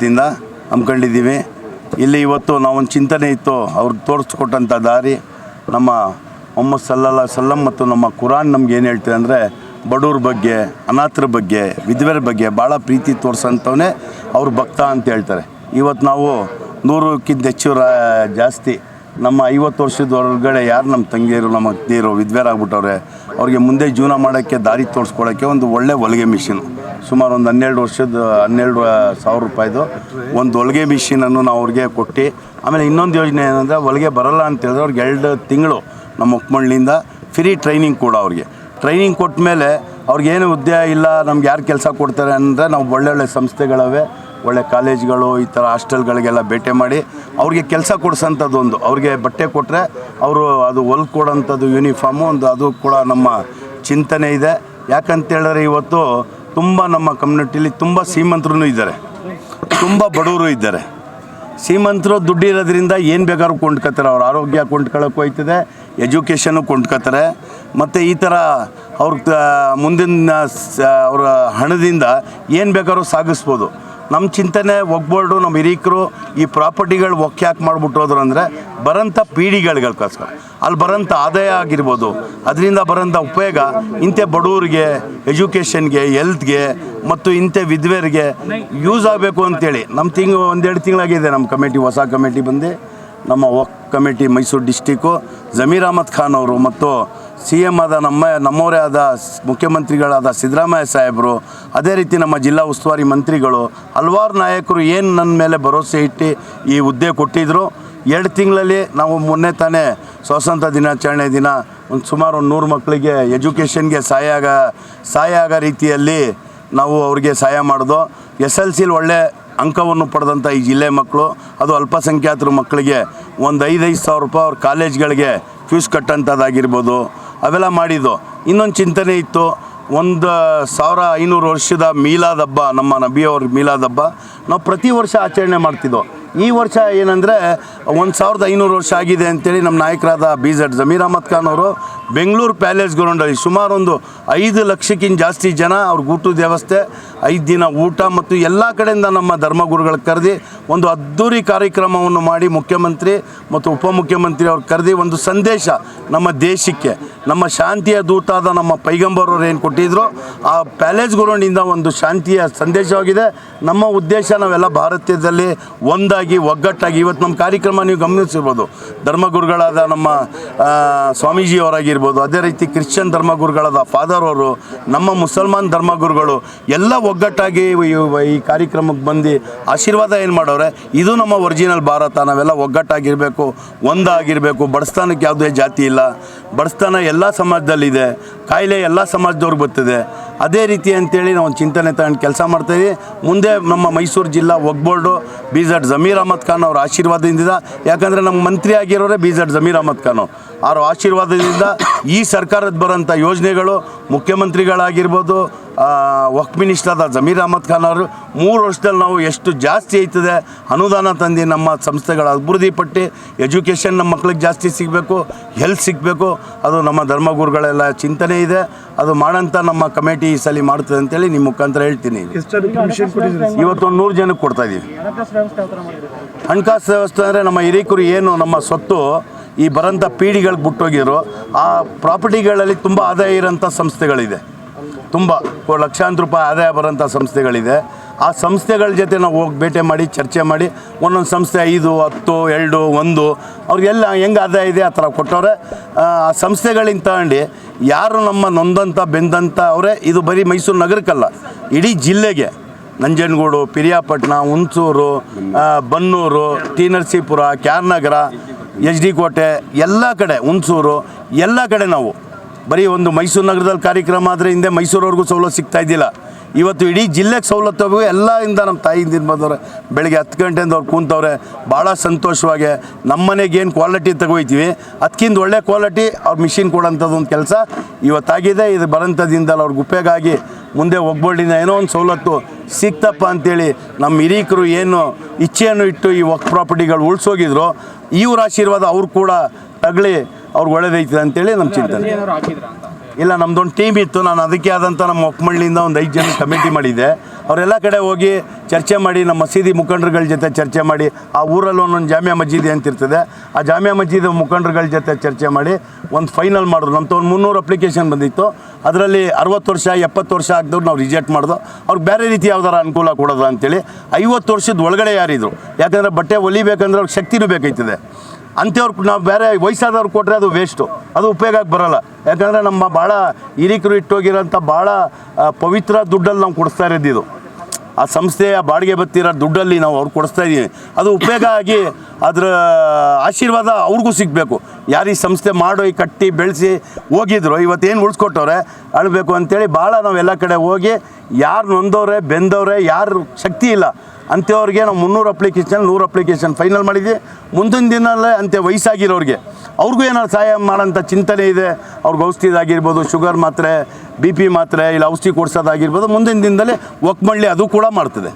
ವತಿಯಿಂದ ಹಮ್ಮಿಕೊಂಡಿದ್ದೀವಿ. ಇಲ್ಲಿ ಇವತ್ತು ನಾವೊಂದು ಚಿಂತನೆ ಇತ್ತು, ಅವ್ರು ತೋರಿಸ್ಕೊಟ್ಟಂಥ ದಾರಿ, ನಮ್ಮ ಮೊಹಮ್ಮದ್ ಸಲ್ಲಲ್ಲ ಸಲ್ಲಂ ಮತ್ತು ನಮ್ಮ ಕುರಾನ್ ನಮ್ಗೆ ಏನು ಹೇಳ್ತೀವಿ ಅಂದರೆ, ಬಡವ್ರ ಬಗ್ಗೆ, ಅನಾಥರ ಬಗ್ಗೆ ವಿಧವೆರ ಬಗ್ಗೆ ಭಾಳ ಪ್ರೀತಿ ತೋರಿಸೋಂಥವನ್ನೇ ಅವ್ರ ಭಕ್ತ ಅಂತ ಹೇಳ್ತಾರೆ. ಇವತ್ತು ನಾವು ನೂರಕ್ಕಿಂತ ಹೆಚ್ಚು ಜಾಸ್ತಿ ನಮ್ಮ ಐವತ್ತು ವರ್ಷದ ಹೊರಗಡೆ ಯಾರು ನಮ್ಮ ತಂಗಿಯರು, ನಮ್ಮ ಅತ್ತಿಯರು ವಿಧವೆರಾಗ್ಬಿಟ್ಟವ್ರೆ ಅವ್ರಿಗೆ ಮುಂದೆ ಜೀವನ ಮಾಡೋಕ್ಕೆ, ದಾರಿ ತೋರಿಸ್ಕೊಳ್ಳೋಕ್ಕೆ ಒಂದು ಒಳ್ಳೆ ಹೊಲಿಗೆ ಮಿಷಿನ್. ಸುಮಾರು ಒಂದು ಹನ್ನೆರಡು ವರ್ಷದ, ಹನ್ನೆರಡು ಸಾವಿರ ರೂಪಾಯಿದು ಒಂದು ಹೊಲಿಗೆ ಮಿಷಿನನ್ನು ನಾವು ಅವ್ರಿಗೆ ಕೊಟ್ಟು, ಆಮೇಲೆ ಇನ್ನೊಂದು ಯೋಜನೆ ಏನಂದರೆ ಹೊಲಿಗೆ ಬರಲ್ಲ ಅಂತ ಹೇಳಿದ್ರೆ ಅವ್ರಿಗೆ ಎರಡು ತಿಂಗಳು ನಮ್ಮ ಒಕ್ಕಮಳ್ಳಿಯಿಂದ ಫ್ರೀ ಟ್ರೈನಿಂಗ್ ಕೂಡ ಅವ್ರಿಗೆ. ಟ್ರೈನಿಂಗ್ ಕೊಟ್ಟ ಮೇಲೆ ಅವ್ರಿಗೇನು ಹುದ್ದೆ ಇಲ್ಲ, ನಮ್ಗೆ ಯಾರು ಕೆಲಸ ಕೊಡ್ತಾರೆ ಅಂದರೆ ನಾವು ಒಳ್ಳೊಳ್ಳೆ ಸಂಸ್ಥೆಗಳವೆ, ಒಳ್ಳೆ ಕಾಲೇಜ್ಗಳು, ಈ ಥರ ಹಾಸ್ಟೆಲ್ಗಳಿಗೆಲ್ಲ ಭೇಟಿ ಮಾಡಿ ಅವ್ರಿಗೆ ಕೆಲಸ ಕೊಡಿಸೋಂಥದ್ದು ಒಂದು. ಅವ್ರಿಗೆ ಬಟ್ಟೆ ಕೊಟ್ಟರೆ ಅವರು ಅದು ಹೊಲ್ಕೊಡೋಂಥದ್ದು ಯೂನಿಫಾರ್ಮು ಒಂದು ಅದು ಕೂಡ ನಮ್ಮ ಚಿಂತನೆ ಇದೆ. ಯಾಕಂತೇಳಿದ್ರೆ ಇವತ್ತು ತುಂಬ ನಮ್ಮ ಕಮ್ಯುನಿಟಿಲಿ ತುಂಬ ಶ್ರೀಮಂತರು ಇದ್ದಾರೆ. ತುಂಬ ಬಡವರು ಇದ್ದಾರೆ. ಶ್ರೀಮಂತರು ದುಡ್ಡಿರೋದ್ರಿಂದ ಏನು ಬೇಕಾದ್ರೂ ಕೊಂಡ್ಕೊತಾರೆ. ಅವ್ರ ಆರೋಗ್ಯ ಕೊಂಡ್ಕೊಳ್ಳೋಕೆ ಹೋಯ್ತದೆ ಎಜುಕೇಷನು ಕೊಂಡ್ಕೊತಾರೆ. ಮತ್ತು ಈ ಥರ ಅವ್ರ ಮುಂದಿನ, ಸ, ಅವರ ಹಣದಿಂದ ಏನು ಬೇಕಾದ್ರೂ ಸಾಗಿಸ್ಬೋದು. ನಮ್ಮ ಚಿಂತನೆ ಒಗ್ಬೋರ್ಡು ನಮ್ಮ ಹಿರೀಕರು ಈ ಪ್ರಾಪರ್ಟಿಗಳು ಒಕ್ಕೆ ಹಾಕಿ ಮಾಡಿಬಿಟ್ಟು ಹೋದ್ರು ಅಂದರೆ ಬರೋಂಥ ಪೀಳಿಗೆಗಳಿಗೋಸ್ಕರ ಅಲ್ಲಿ ಬರೋಂಥ ಆದಾಯ ಆಗಿರ್ಬೋದು. ಅದರಿಂದ ಬರೋಂಥ ಉಪಯೋಗ ಇಂಥ ಬಡವರಿಗೆ ಎಜುಕೇಷನ್ಗೆ, ಹೆಲ್ತ್ಗೆ ಮತ್ತು ಇಂಥ ವಿಧವೆಯರಿಗೆ ಯೂಸ್ ಆಗಬೇಕು ಅಂತೇಳಿ. ನಮ್ಮ ತಿಂಗ್, ಒಂದೆರಡು ತಿಂಗಳಾಗಿದೆ ನಮ್ಮ ಕಮಿಟಿ, ಹೊಸ ಕಮಿಟಿ ಬಂದು. ನಮ್ಮ ವಕ್ ಕಮಿಟಿ ಮೈಸೂರು ಡಿಸ್ಟಿಕ್ಕು ಜಮೀರ್ ಅಹಮದ್ ಖಾನ್ ಅವರು ಮತ್ತು ಸಿ ಎಂ ಆದ ನಮ್ಮ, ನಮ್ಮವರೇ ಆದ ಮುಖ್ಯಮಂತ್ರಿಗಳಾದ ಸಿದ್ದರಾಮಯ್ಯ ಸಾಹೇಬರು, ಅದೇ ರೀತಿ ನಮ್ಮ ಜಿಲ್ಲಾ ಉಸ್ತುವಾರಿ ಮಂತ್ರಿಗಳು, ಹಲವಾರು ನಾಯಕರು ಏನು ನನ್ನ ಮೇಲೆ ಭರವಸೆ ಇಟ್ಟು ಈ ಹುದ್ದೆ ಕೊಟ್ಟಿದ್ದರು ಎರಡು ತಿಂಗಳಲ್ಲಿ ನಾವು ಮೊನ್ನೆ ತಾನೇ ಸ್ವಾತಂತ್ರ್ಯ ದಿನಾಚರಣೆ ದಿನ ಒಂದು ಸುಮಾರು ಒಂದು ನೂರು ಮಕ್ಕಳಿಗೆ ಎಜುಕೇಷನ್ಗೆ ಸಹಾಯ ಆಗ ಸಹಾಯ ಆಗ ರೀತಿಯಲ್ಲಿ ನಾವು ಅವ್ರಿಗೆ ಸಹಾಯ ಮಾಡೋದು. ಎಸ್ ಎಲ್ ಸಿಲಿ ಒಳ್ಳೆ ಅಂಕವನ್ನು ಪಡೆದಂಥ ಈ ಜಿಲ್ಲೆ ಮಕ್ಕಳು ಅದು ಅಲ್ಪಸಂಖ್ಯಾತರ ಮಕ್ಕಳಿಗೆ ಒಂದು ಐದೈದು ಸಾವಿರ ರೂಪಾಯಿ ಅವ್ರ ಕಾಲೇಜ್ಗಳಿಗೆ ಫೀಸ್ ಕಟ್ಟಂಥದ್ದಾಗಿರ್ಬೋದು ಅವೆಲ್ಲ ಮಾಡಿದ್ದು. ಇನ್ನೊಂದು ಚಿಂತನೆ ಇತ್ತು, ಒಂದು ಸಾವಿರ ಐನೂರು ವರ್ಷದ ಮೀಲಾದ ಹಬ್ಬ ನಮ್ಮ ನಬಿಯವ್ರ ಮೀಲಾದ ಹಬ್ಬ ನಾವು ಪ್ರತಿ ವರ್ಷ ಆಚರಣೆ ಮಾಡ್ತಿದ್ದೋ. ಈ ವರ್ಷ ಏನಂದರೆ ಒಂದು ಸಾವಿರದ ಐನೂರು ವರ್ಷ ಆಗಿದೆ ಅಂತೇಳಿ ನಮ್ಮ ನಾಯಕರಾದ ಬಿ ಜೆಡ್ ಜಮೀರ್ ಅಹಮದ್ ಖಾನ್ ಅವರು ಬೆಂಗಳೂರು ಪ್ಯಾಲೇಸ್ ಗ್ರೌಂಡಲ್ಲಿ ಸುಮಾರು ಒಂದು ಐದು ಲಕ್ಷಕ್ಕಿಂತ ಜಾಸ್ತಿ ಜನ ಅವ್ರ ಊಟದ ವ್ಯವಸ್ಥೆ ಐದು ದಿನ ಊಟ ಮತ್ತು ಎಲ್ಲ ಕಡೆಯಿಂದ ನಮ್ಮ ಧರ್ಮಗುರುಗಳು ಕರೆದಿ ಒಂದು ಅದ್ಧೂರಿ ಕಾರ್ಯಕ್ರಮವನ್ನು ಮಾಡಿ ಮುಖ್ಯಮಂತ್ರಿ ಮತ್ತು ಉಪಮುಖ್ಯಮಂತ್ರಿ ಅವ್ರು ಕರೆದಿ ಒಂದು ಸಂದೇಶ ನಮ್ಮ ದೇಶಕ್ಕೆ, ನಮ್ಮ ಶಾಂತಿಯ ದೂತಾದ ನಮ್ಮ ಪೈಗಂಬರವ್ರು ಏನು ಕೊಟ್ಟಿದ್ರು, ಆ ಪ್ಯಾಲೇಸ್ ಗ್ರೌಂಡಿಂದ ಒಂದು ಶಾಂತಿಯ ಸಂದೇಶವಾಗಿದೆ. ನಮ್ಮ ಉದ್ದೇಶ ನಾವೆಲ್ಲ ಭಾರತದಲ್ಲಿ ಒಂದಾಗಿ ಒಗ್ಗಟ್ಟಾಗಿ ಇವತ್ತು ನಮ್ಮ ಕಾರ್ಯಕ್ರಮ ನೀವು ಗಮನಿಸಿರ್ಬೋದು. ಧರ್ಮಗುರುಗಳಾದ ನಮ್ಮ ಸ್ವಾಮೀಜಿಯವರಾಗಿರ್ಬೋದು, ಅದೇ ರೀತಿ ಕ್ರಿಶ್ಚಿಯನ್ ಧರ್ಮಗುರುಗಳಾದ ಫಾದರ್ ಅವರು, ನಮ್ಮ ಮುಸಲ್ಮಾನ್ ಧರ್ಮಗುರುಗಳು ಎಲ್ಲ ಒಗ್ಗಟ್ಟಾಗಿ ಈ ಕಾರ್ಯಕ್ರಮಕ್ಕೆ ಬಂದು ಆಶೀರ್ವಾದ ಏನು ಮಾಡೋರೆ, ಇದು ನಮ್ಮ ಒರಿಜಿನಲ್ ಭಾರತ, ನಾವೆಲ್ಲ ಒಗ್ಗಟ್ಟಾಗಿರಬೇಕು, ಒಂದಾಗಿರಬೇಕು. ಬಡಸ್ತಾನಕ್ಕೆ ಯಾವುದೇ ಜಾತಿ ಇಲ್ಲ. ಬಡಸ್ತಾನ ಎಲ್ಲ ಸಮಾಜದಲ್ಲಿದೆ. ಕಾಯಿಲೆ ಎಲ್ಲ ಸಮಾಜದವ್ರಿಗೆ ಬರ್ತದೆ. ಅದೇ ರೀತಿ ಅಂತೇಳಿ ನಾವು ಚಿಂತನೆ ತಗೊಂಡು ಕೆಲಸ ಮಾಡ್ತಾಯಿದ್ದೀವಿ ಮುಂದೆ ನಮ್ಮ ಮೈಸೂರು ಜಿಲ್ಲಾ ಒಗ್ಬೋರ್ಡು ಬಿ ಜಡ್ ಜಮೀರ್ ಅಹಮದ್ ಖಾನ್ ಅವರ ಆಶೀರ್ವಾದದಿಂದ, ಯಾಕಂದರೆ ನಮ್ಮ ಮಂತ್ರಿ ಆಗಿರೋರೇ ಬಿ ಝಡ್ ಜಮೀರ್ ಅಹಮದ್ ಖಾನ್ ಅವ್ರ. ಆಶೀರ್ವಾದದಿಂದ ಈ ಸರ್ಕಾರದ ಬರೋಂಥ ಯೋಜನೆಗಳು ಮುಖ್ಯಮಂತ್ರಿಗಳಾಗಿರ್ಬೋದು ವಕ್ ಮಿನಿಸ್ಟರ್ ಜಮೀರ್ ಅಹಮದ್ ಖಾನ್ ಅವರು ಮೂರು ವರ್ಷದಲ್ಲಿ ನಾವು ಎಷ್ಟು ಜಾಸ್ತಿ ಆಯ್ತದೆ ಅನುದಾನ ತಂದು ನಮ್ಮ ಸಂಸ್ಥೆಗಳ ಅಭಿವೃದ್ಧಿ ಪಟ್ಟಿ ಎಜುಕೇಷನ್ ನಮ್ಮ ಮಕ್ಳಿಗೆ ಜಾಸ್ತಿ ಸಿಗಬೇಕು ಹೆಲ್ತ್ ಸಿಗಬೇಕು ಅದು ನಮ್ಮ ಧರ್ಮಗುರುಗಳೆಲ್ಲ ಚಿಂತನೆ ಇದೆ ಅದು ಮಾಡೋಂಥ ನಮ್ಮ ಕಮಿಟಿ ಈ ಸಲ ಮಾಡ್ತದೆ ಅಂತೇಳಿ ನಿಮ್ಮ ಮುಖಾಂತರ ಹೇಳ್ತೀನಿ. ಇವತ್ತೊಂದು ನೂರು ಜನಕ್ಕೆ ಕೊಡ್ತಾ ಇದ್ದೀವಿ ಹಣಕಾಸು ವ್ಯವಸ್ಥೆ ಅಂದರೆ ನಮ್ಮ ಹಿರಿಕರು ಏನು ನಮ್ಮ ಸ್ವತ್ತು ಈ ಬರೋಂಥ ಪೀಡಿಗಳಿಗೆ ಬಿಟ್ಟೋಗಿರೋ ಆ ಪ್ರಾಪರ್ಟಿಗಳಲ್ಲಿ ತುಂಬ ಆದಾಯ ಇರೋಂಥ ಸಂಸ್ಥೆಗಳಿದೆ. ತುಂಬ ಲಕ್ಷಾಂತರ ರೂಪಾಯಿ ಆದಾಯ ಬರೋಂಥ ಸಂಸ್ಥೆಗಳಿದೆ. ಆ ಸಂಸ್ಥೆಗಳ ಜೊತೆ ನಾವು ಹೋಗಿ ಭೇಟಿ ಮಾಡಿ, ಚರ್ಚೆ ಮಾಡಿ, ಒಂದೊಂದು ಸಂಸ್ಥೆ ಐದು, ಹತ್ತು, ಎರಡು, ಒಂದು, ಅವ್ರಿಗೆಲ್ಲ ಹೆಂಗೆ ಆದಾಯ ಇದೆ ಆ ಥರ ಕೊಟ್ಟವ್ರೆ. ಆ ಸಂಸ್ಥೆಗಳಿಂದ ತಗೊಂಡು ಯಾರು ನಮ್ಮ ನೊಂದಂಥ ಬೆಂದಂಥ ಅವರೇ, ಇದು ಬರೀ ಮೈಸೂರು ನಗರಕ್ಕಲ್ಲ, ಇಡೀ ಜಿಲ್ಲೆಗೆ, ನಂಜನಗೂಡು, ಪಿರಿಯಾಪಟ್ಟಣ, ಹುಣಸೂರು ಬನ್ನೂರು, ಟಿ ನರಸೀಪುರ ಕ್ಯಾರ್ನಗರ ಎಚ್ ಡಿ ಕೋಟೆ, ಎಲ್ಲ ಕಡೆ, ಹುಣಸೂರು, ಎಲ್ಲ ಕಡೆ ನಾವು ಬರೀ ಒಂದು ಮೈಸೂರು ನಗರದಲ್ಲಿ ಕಾರ್ಯಕ್ರಮ ಆದರೆ ಹಿಂದೆ ಮೈಸೂರವ್ರಿಗೂ ಸವಲತ್ತು ಸಿಗ್ತಾ ಇದ್ದಿಲ್ಲ. ಇವತ್ತು ಇಡೀ ಜಿಲ್ಲೆಗೆ ಸವಲತ್ತು ಎಲ್ಲದಿಂದ ನಮ್ಮ ತಾಯಿಯಿಂದ ಬಂದವ್ರೆ. ಬೆಳಗ್ಗೆ ಹತ್ತು ಗಂಟೆಯಿಂದ ಅವ್ರು ಕೂತವ್ರೆ. ಭಾಳ ಸಂತೋಷವಾಗಿ ನಮ್ಮ ಮನೆಗೆ ಏನು ಕ್ವಾಲಿಟಿ ತಗೋಯ್ತೀವಿ. ಅದಕ್ಕಿಂತ ಒಳ್ಳೆ ಕ್ವಾಲಿಟಿ ಅವ್ರ ಮಿಷಿನ್ ಕೊಡೋಂಥದ್ದು ಒಂದು ಕೆಲಸ. ಇವತ್ತಾಗಿದೆ, ಇದು ಬರೋಂಥದ್ದಿಂದಲ್ಲ ಅವ್ರಿಗೆ ಉಪಯೋಗ ಮುಂದೆ ಒಗ್ಬೋರ್ಡಿಂದ ಏನೋ ಒಂದು ಸವಲತ್ತು ಸಿಕ್ತಪ್ಪ ಅಂತೇಳಿ ನಮ್ಮ ಹಿರೀಕರು ಏನು ಇಚ್ಛೆಯನ್ನು ಇಟ್ಟು ಈ ವಕ್ ಪ್ರಾಪರ್ಟಿಗಳು ಉಳಿಸೋಗಿದ್ರು ಇವ್ರ ಆಶೀರ್ವಾದ ಅವ್ರು ಕೂಡ ತಗಲಿ. ಅವ್ರಿಗೆ ಒಳ್ಳೇದೈತೆ ಅಂತೇಳಿ ನಮ್ಮ ಚಿಂತನೆ. ಇಲ್ಲ ನಮ್ದೊಂದು ಟೀಮ್ ಇತ್ತು. ನಾನು ಅದಕ್ಕೆ ಆದಂಥ ನಮ್ಮ ಒಕ್ಕಮಳ್ಳಿಯಿಂದ ಒಂದು ಐದು ಜನ ಕಮಿಟಿ ಮಾಡಿದ್ದೆ. ಅವರೆಲ್ಲ ಕಡೆ ಹೋಗಿ ಚರ್ಚೆ ಮಾಡಿ ನಮ್ಮ ಮಸೀದಿ ಮುಖಂಡರುಗಳ ಜೊತೆ ಚರ್ಚೆ ಮಾಡಿ ಆ ಊರಲ್ಲಿ ಒಂದೊಂದು ಜಾಮಿಯಾ ಮಸೀದಿ ಅಂತಿರ್ತದೆ ಆ ಜಾಮಿಯಾ ಮಸೀದಿ ಮುಖಂಡರುಗಳ ಜೊತೆ ಚರ್ಚೆ ಮಾಡಿ ಒಂದು ಫೈನಲ್ ಮಾಡಿದ್ರು. ನಮ್ಮ ಒಂದು ಮುನ್ನೂರು ಅಪ್ಲಿಕೇಶನ್ ಬಂದಿತ್ತು. ಅದರಲ್ಲಿ ಅರವತ್ತು ವರ್ಷ ಎಪ್ಪತ್ತು ವರ್ಷ ಆಗ್ದವ್ರು ನಾವು ರಿಜೆಕ್ಟ್ ಮಾಡಿದ್ರು ಅವ್ರಿಗೆ ಬೇರೆ ರೀತಿ ಯಾವ್ದಾರ ಅನುಕೂಲ ಕೊಡೋದು ಅಂತೇಳಿ ಐವತ್ತು ವರ್ಷದ ಒಳಗಡೆ ಯಾರಿದ್ರು. ಯಾಕಂದರೆ ಬಟ್ಟೆ ಹೊಲಿಬೇಕಂದ್ರೆ ಅವ್ರಿಗೆ ಶಕ್ತಿನೂ ಬೇಕಾಯ್ತದೆ ಅಂಥವ್ರು ನಾವು ಬೇರೆ ವಯಸ್ಸಾದವ್ರು ಕೊಟ್ಟರೆ ಅದು ವೇಸ್ಟು ಅದು ಉಪಯೋಗಕ್ಕೆ ಬರೋಲ್ಲ. ಯಾಕಂದರೆ ನಮ್ಮ ಭಾಳ ಹಿರಿಕರು ಇಟ್ಟೋಗಿರೋಂಥ ಭಾಳ ಪವಿತ್ರ ದುಡ್ಡಲ್ಲಿ ನಾವು ಕೊಡಿಸ್ತಾ ಇರೋದಿದು. ಆ ಸಂಸ್ಥೆಯ ಬಾಡಿಗೆ ಬತ್ತಿರೋ ದುಡ್ಡಲ್ಲಿ ನಾವು ಅವ್ರು ಕೊಡಿಸ್ತಾ ಇದ್ದೀವಿ. ಅದು ಉಪಯೋಗ ಆಗಿ ಅದರ ಆಶೀರ್ವಾದ ಅವ್ರಿಗೂ ಸಿಗಬೇಕು. ಯಾರು ಈ ಸಂಸ್ಥೆ ಮಾಡೋ ಈ ಕಟ್ಟಿ ಬೆಳೆಸಿ ಹೋಗಿದ್ರು, ಇವತ್ತೇನು ಉಳಿಸ್ಕೊಟ್ಟವ್ರೆ, ಅಳಬೇಕು ಅಂತೇಳಿ ಭಾಳ ನಾವು ಎಲ್ಲ ಕಡೆ ಹೋಗಿ, ಯಾರು ನೊಂದವ್ರೆ, ಬೆಂದವ್ರೆ, ಯಾರು ಶಕ್ತಿ ಇಲ್ಲ. ಅಂಥವ್ರಿಗೆ ನಾವು ಮುನ್ನೂರು ಅಪ್ಲಿಕೇಶನ್ ನೂರು ಅಪ್ಲಿಕೇಶನ್ ಫೈನಲ್ ಮಾಡಿದ್ವಿ. ಮುಂದಿನ ದಿನಲ್ಲೇ ಅಂತೆ ವಯಸ್ಸಾಗಿರೋರಿಗೆ. ಅವ್ರಿಗೂ ಏನಾದ್ರು ಸಹಾಯ ಮಾಡೋಂಥ ಚಿಂತನೆ ಇದೆ. ಅವ್ರಿಗೆ ಔಷಧಿದಾಗಿರ್ಬೋದು ಶುಗರ್ ಮಾತ್ರೆ ಬಿ ಪಿ ಮಾತ್ರೆ, ಇಲ್ಲ ಔಷಧಿ ಕೊಡ್ಸೋದಾಗಿರ್ಬೋದು, ಮುಂದಿನ ದಿನದಲ್ಲಿ ಒಕ್ಮಳ್ಳಿ ಅದು ಕೂಡ ಮಾಡ್ತದೆ.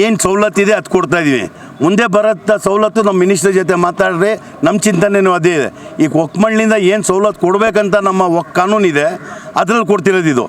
ಏನು ಸವಲತ್ತು ಇದೆ ಅದು ಕೊಡ್ತಾ ಇದ್ದೀವಿ ಮುಂದೆ ಬರೋಂಥ ಸವಲತ್ತು ನಮ್ಮ ಮಿನಿಸ್ಟರ್ ಜೊತೆ ಮಾತಾಡ್ರಿ. ನಮ್ಮ ಚಿಂತನೆಯೂ ಅದೇ ಇದೆ. ಈಗ ಒಕ್ಮಳ್ಳಿಂದ ಏನು ಸವಲತ್ತು ಕೊಡಬೇಕಂತ ನಮ್ಮ ಕಾನೂನಿದೆ. ಅದ್ರಲ್ಲಿ ಕೊಡ್ತಿರೋದು ಇದು.